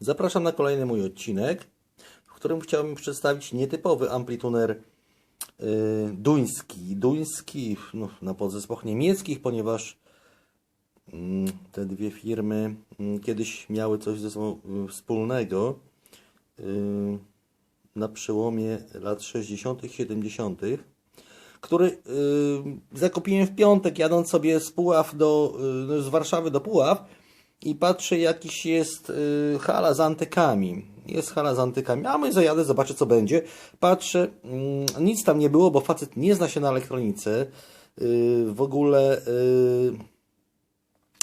Zapraszam na kolejny mój odcinek, w którym chciałbym przedstawić nietypowy amplituner yy, duński. Duński no, na podzespołach niemieckich, ponieważ mm, te dwie firmy mm, kiedyś miały coś ze sobą y, wspólnego. Yy, na przełomie lat 60., 70., który zakupiłem w piątek, jadąc sobie z Puław do, z Warszawy do Puław i patrzę, jakiś jest yy, hala z antykami. Jest hala z antykami. A my zajadę, zobaczę co będzie. Patrzę, yy, nic tam nie było, bo facet nie zna się na elektronice. Yy, w ogóle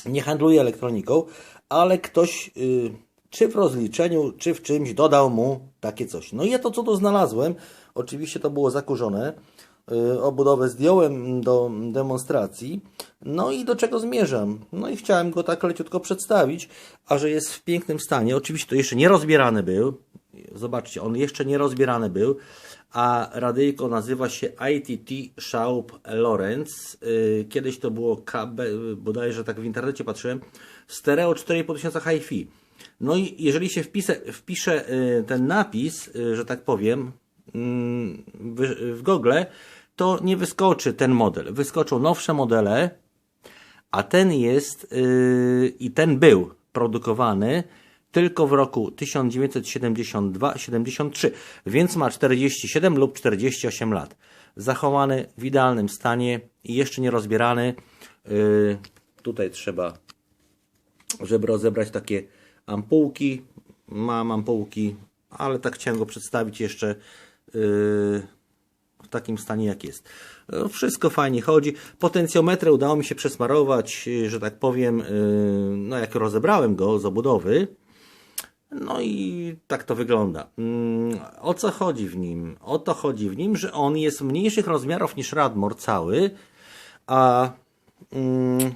yy, nie handluje elektroniką, ale ktoś yy, czy w rozliczeniu, czy w czymś dodał mu takie coś. No i ja to co to znalazłem, oczywiście to było zakurzone, obudowę zdjąłem do demonstracji, no i do czego zmierzam? No i chciałem go tak leciutko przedstawić, a że jest w pięknym stanie, oczywiście to jeszcze nie rozbierany był, zobaczcie, on jeszcze nie rozbierany był, a radyjko nazywa się ITT Schaub Lorenz. Yy, Kiedyś to było KB, bodajże tak w internecie patrzyłem, stereo 4500 hi-fi. No i jeżeli się wpisze, wpisze y, ten napis, y, że tak powiem, w, Google, to nie wyskoczy ten model. Wyskoczą nowsze modele, a ten jest yy, i ten był produkowany tylko w roku 1972-73, więc ma 47 lub 48 lat. Zachowany w idealnym stanie i jeszcze nie rozbierany. Yy, tutaj trzeba, żeby rozebrać takie ampułki. Mam ampułki, ale tak chciałem go przedstawić jeszcze w takim stanie jak jest. Yy, Wszystko fajnie chodzi. Potencjometrę udało mi się przesmarować, yy, że tak powiem, yy, no jak rozebrałem go z obudowy. No i tak to wygląda. Mm, O co chodzi w nim? O to chodzi w nim, że on jest mniejszych rozmiarów niż Radmor cały, a mm,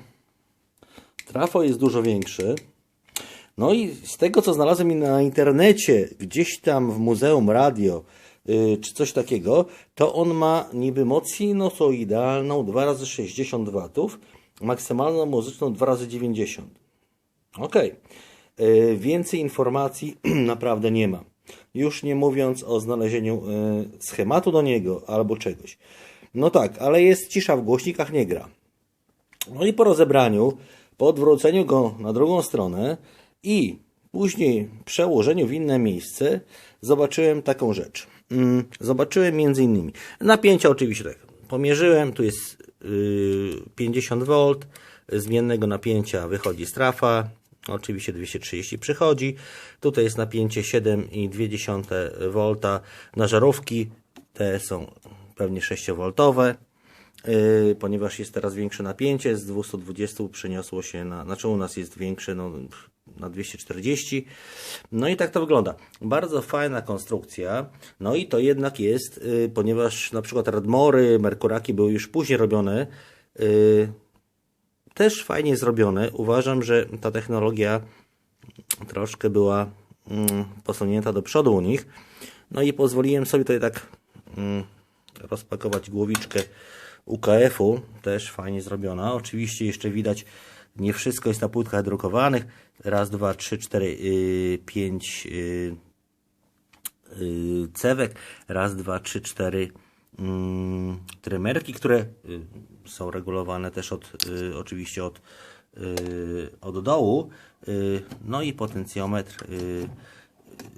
trafo jest dużo większy. No i z tego, co znalazłem na internecie, gdzieś tam w Muzeum Radio, czy coś takiego, to on ma niby moc sinusoidalną 2 razy 60 W, maksymalną muzyczną 2 razy 90 Okej. Yy, Więcej informacji naprawdę nie ma. Już nie mówiąc o znalezieniu yy, schematu do niego albo czegoś. No tak, ale jest cisza w głośnikach, nie gra. No i po rozebraniu, po odwróceniu go na drugą stronę i później przełożeniu w inne miejsce, zobaczyłem taką rzecz. Mm, Zobaczyłem między innymi napięcia oczywiście tak. Pomierzyłem, tu jest yy, 50 V, zmiennego napięcia wychodzi z trafa, oczywiście 230 przychodzi. Tutaj jest napięcie 7,2 V na żarówki, te są pewnie 6V. Yy, ponieważ jest teraz większe napięcie, z 220 przeniosło się na, znaczy u nas jest większe no, na 240. No i tak to wygląda. Bardzo fajna konstrukcja. No i to jednak jest, yy, ponieważ na przykład Radmory, Merkuraki były już później robione, yy, też fajnie zrobione. Uważam, że ta technologia troszkę była mm, posunięta do przodu u nich. No i pozwoliłem sobie tutaj tak mm, rozpakować głowiczkę UKF-u, też fajnie zrobiona. Oczywiście jeszcze widać, nie wszystko jest na płytkach drukowanych. Raz, dwa, trzy, cztery, yy, pięć yy, yy, cewek. Raz, dwa, trzy, cztery mm, trymerki, które są regulowane też od, oczywiście od, od dołu. No i potencjometr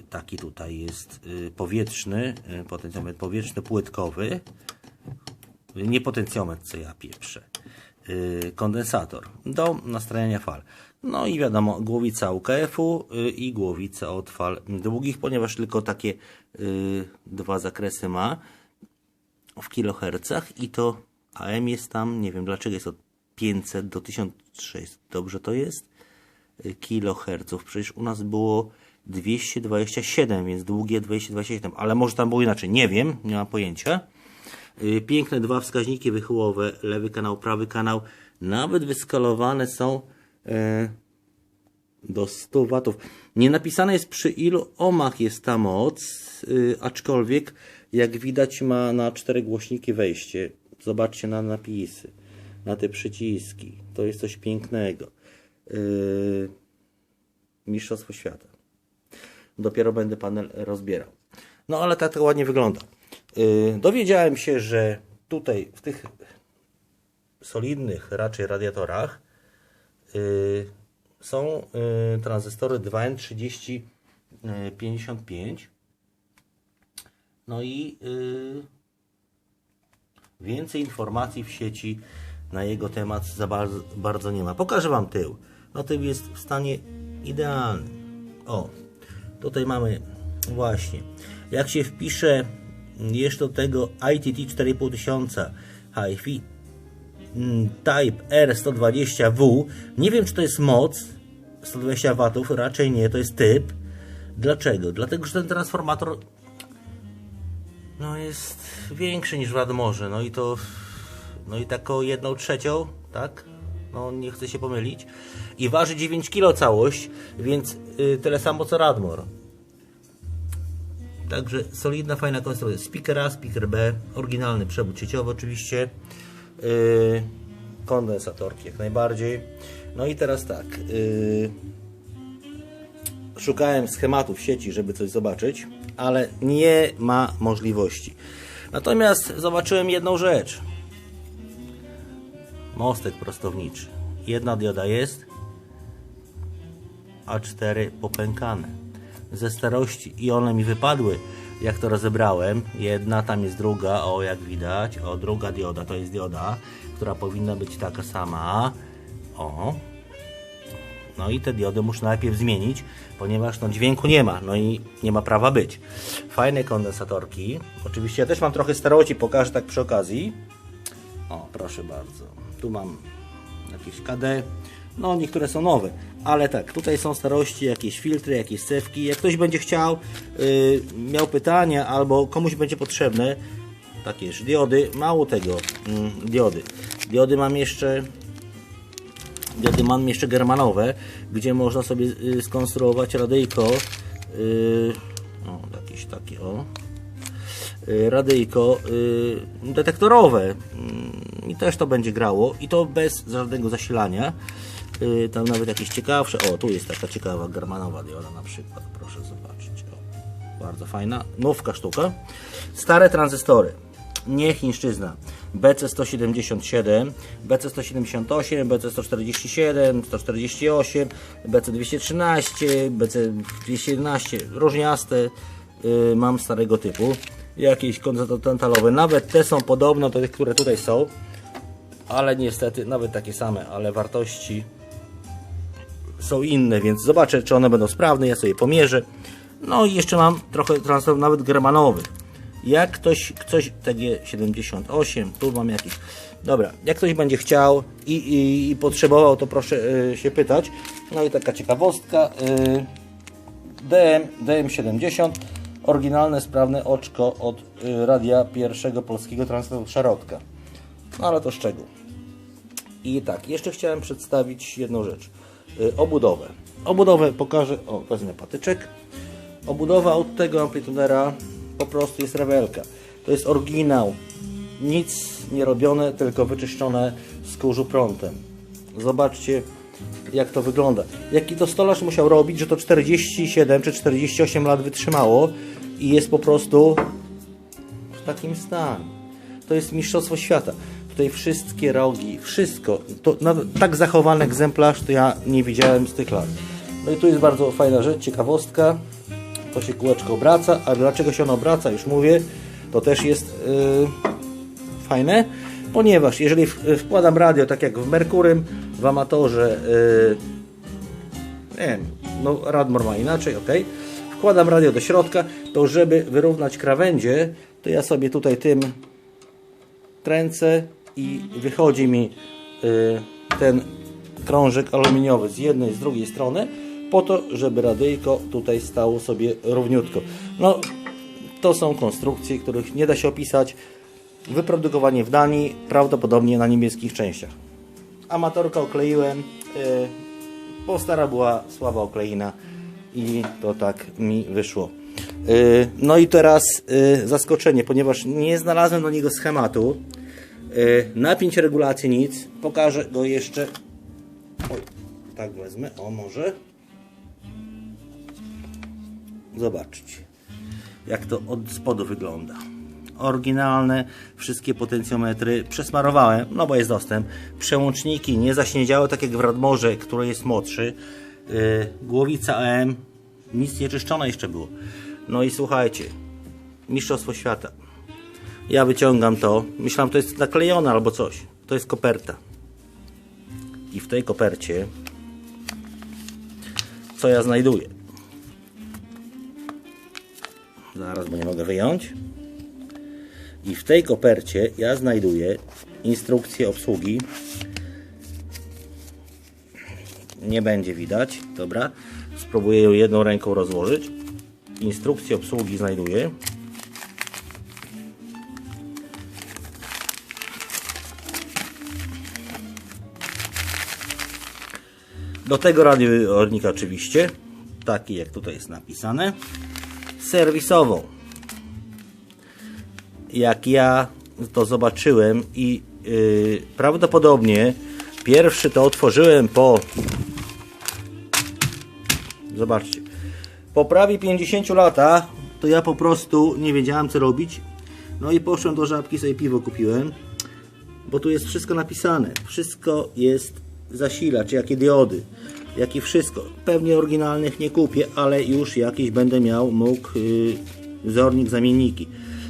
taki tutaj jest powietrzny, potencjometr powietrzny płytkowy nie potencjometr, co ja pieprzę, kondensator do nastrajania fal. No i wiadomo, głowica UKF-u yy, i głowica od fal długich, ponieważ tylko takie yy, dwa zakresy ma w kilohercach i to AM jest tam, nie wiem dlaczego jest od 500 do 1600, dobrze to jest? Kiloherców, przecież u nas było 227, więc długie 227, ale może tam było inaczej, nie wiem, nie mam pojęcia. Yy, Piękne dwa wskaźniki wychyłowe, lewy kanał, prawy kanał, nawet wyskalowane są e, do 100 watów. Nie napisane jest przy ilu ohmach jest ta moc, yy, aczkolwiek jak widać ma na cztery głośniki wejście. Zobaczcie na napisy, na te przyciski. To jest coś pięknego. Yy, Mistrzostwo świata. dopiero będę panel rozbierał. No ale tak to ładnie wygląda. Yy, dowiedziałem się, że tutaj w tych solidnych raczej radiatorach yy, są yy, tranzystory 2N3055 no i więcej informacji w sieci na jego temat za bardzo, bardzo nie ma. Pokażę Wam tył. No tył jest w stanie idealnym. O, tutaj mamy właśnie, jak się wpisze jeszcze do tego ITT 4500 HiFi mm, Type R120W, nie wiem czy to jest moc 120 W, raczej nie, to jest typ. Dlaczego? Dlatego, że ten transformator no jest większy niż w no i to no i taką jedną trzecią, tak? No nie chcę się pomylić. I waży 9 kg całość, więc yy, tyle samo co Radmor. Także solidna, fajna konstrukcja. Speaker A, speaker B, oryginalny przewód sieciowy oczywiście. Yy, kondensatorki jak najbardziej. No i teraz tak. Yy, szukałem schematów sieci, żeby coś zobaczyć, ale nie ma możliwości. Natomiast zobaczyłem jedną rzecz. Mostek prostowniczy. Jedna dioda jest, a cztery popękane. Ze starości i one mi wypadły, jak to rozebrałem. Jedna, tam jest druga, o jak widać. O, druga dioda, to jest dioda, która powinna być taka sama. O, no i te diody muszę najpierw zmienić, ponieważ no, dźwięku nie ma, no i nie ma prawa być. Fajne kondensatorki. Oczywiście ja też mam trochę starości, pokażę tak przy okazji. O, proszę bardzo. Tu mam jakieś KD. No, niektóre są nowe, ale tak, tutaj są starości, jakieś filtry, jakieś cewki. Jak ktoś będzie chciał, yy, miał pytania albo komuś będzie potrzebne, takie już diody, mało tego, yy, diody. Diody mam jeszcze diody mam jeszcze germanowe, gdzie można sobie y, skonstruować radyjko yy, o, jakieś takie o yy, radyjko yy, detektorowe yy, i też to będzie grało i to bez żadnego zasilania yy, tam nawet jakieś ciekawsze o tu jest taka ciekawa germanowa dioda na przykład proszę zobaczyć. O, bardzo fajna, nowka sztuka. Stare tranzystory. Nie chińszczyzna. BC177, BC178, BC147, 148, BC213, BC211, różniaste. Yy, mam starego typu. Jakieś kontynentalowe, nawet te są podobne do tych, które tutaj są, ale niestety nawet takie same, ale wartości są inne, więc zobaczę, czy one będą sprawne, ja sobie pomierzę. No i jeszcze mam trochę transportów nawet germanowych. Jak ktoś, coś TG78, tu mam jakiś. Dobra, jak ktoś będzie chciał i, i, i potrzebował, to proszę y, się pytać. No i taka ciekawostka. Y, DM, DM70, oryginalne, sprawne oczko od y, radia pierwszego polskiego transportu Szarotka. No ale to szczegół. I tak, jeszcze chciałem przedstawić jedną rzecz. Y, obudowę. Obudowę pokażę, o wezmę patyczek. Obudowa od tego amplitudera po prostu jest rewelka. To jest oryginał. Nic nie robione, tylko wyczyszczone z kurzu prątem. Zobaczcie, jak to wygląda. Jaki to stolarz musiał robić, że to 47 czy 48 lat wytrzymało i jest po prostu w takim stanie. To jest mistrzostwo świata. Tutaj wszystkie rogi, wszystko. To tak zachowany egzemplarz to ja nie widziałem z tych lat. No i tu jest bardzo fajna rzecz, ciekawostka to się kółeczko obraca, a dlaczego się ono obraca, już mówię, to też jest yy, fajne, ponieważ jeżeli wkładam radio tak jak w Merkurym, w Amatorze, yy, nie wiem, no Radmor ma inaczej, ok, wkładam radio do środka, to żeby wyrównać krawędzie, to ja sobie tutaj tym kręcę i wychodzi mi yy, ten krążek aluminiowy z jednej z drugiej strony po to, żeby radyjko tutaj stało sobie równiutko. No, to są konstrukcje, których nie da się opisać. Wyprodukowanie w Danii, prawdopodobnie na niemieckich częściach. Amatorka okleiłem, yy, bo stara była słaba okleina i to tak mi wyszło. Yy, no i teraz zaskoczenie, ponieważ nie znalazłem do niego schematu. Yy, napięć regulacji nic. Pokażę go jeszcze. Oj, tak wezmę, o może. Zobaczcie, jak to od spodu wygląda. Oryginalne, wszystkie potencjometry przesmarowałem, no bo jest dostęp. Przełączniki nie zaśniedziały, tak jak w Radmorze, który jest młodszy. Yy, głowica AM, nic nie czyszczone jeszcze było. No i słuchajcie, Mistrzostwo Świata. Ja wyciągam to. Myślałem, to jest naklejone albo coś. To jest koperta. I w tej kopercie co ja znajduję? Zaraz, bo nie mogę wyjąć. I w tej kopercie ja znajduję instrukcję obsługi. Nie będzie widać, dobra. Spróbuję ją jedną ręką rozłożyć. Instrukcję obsługi znajduję. Do tego radioornika oczywiście, taki jak tutaj jest napisane, serwisową. Jak ja to zobaczyłem i yy, prawdopodobnie pierwszy to otworzyłem po zobaczcie po prawie 50 latach to ja po prostu nie wiedziałem co robić no i poszłem do żabki sobie piwo kupiłem bo tu jest wszystko napisane wszystko jest zasilacz, jakie diody, jak i wszystko. Pewnie oryginalnych nie kupię, ale już jakieś będę miał, mógł yy, wzornik, zamienniki.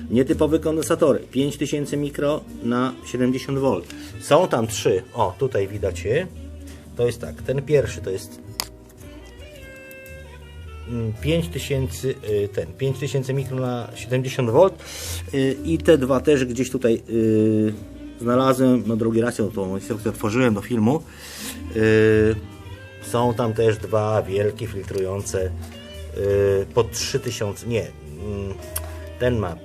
Nietypowe kondensatory, 5000 mikro na 70 V. Są tam trzy, o tutaj widać je. To jest tak, ten pierwszy to jest 5000 yy, ten 5000 mikro na 70 V yy, i te dwa też gdzieś tutaj yy, znalazłem, no drugi raz ją tą instrukcję otworzyłem do filmu. Yy, są tam też dwa wielkie filtrujące yy, po 3000, nie, yy, ten ma,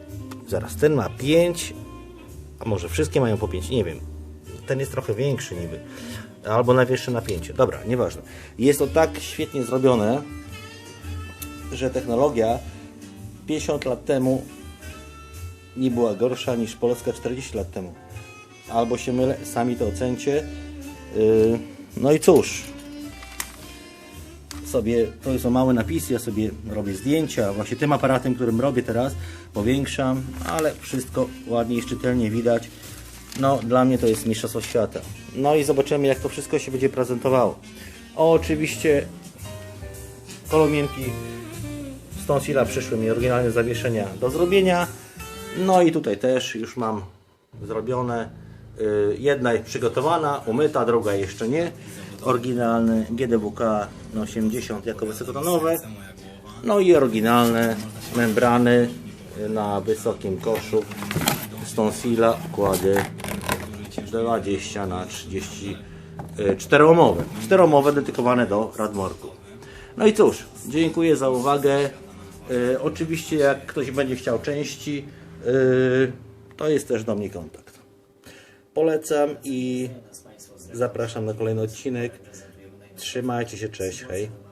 zaraz, ten ma 5, a może wszystkie mają po 5, nie wiem. Ten jest trochę większy niby, albo na wyższe napięcie. Dobra, nieważne. Jest to tak świetnie zrobione, że technologia 50 lat temu nie była gorsza niż Polska 40 lat temu albo się mylę, sami to ocencie. Yy, no i cóż, sobie, to są małe napisy, ja sobie robię zdjęcia, właśnie tym aparatem, którym robię teraz, powiększam, ale wszystko ładnie i szczytelnie widać. No, dla mnie to jest Mistrzostwo Świata. No i zobaczymy, jak to wszystko się będzie prezentowało. O, oczywiście kolomienki z Sila przyszły mi oryginalne zawieszenia do zrobienia. No i tutaj też już mam zrobione jedna jest przygotowana, umyta, druga jeszcze nie. Oryginalny GDWK na 80 jako wysokotonowe. No i oryginalne membrany na wysokim koszu Stonsila układy 20 na 30 czteroomowe. Czteromowe dedykowane do Radmorku. No i cóż, dziękuję za uwagę. Y, oczywiście jak ktoś będzie chciał części, y, to jest też do mnie kontakt. Polecam i zapraszam na kolejny odcinek. Trzymajcie się, cześć, hej.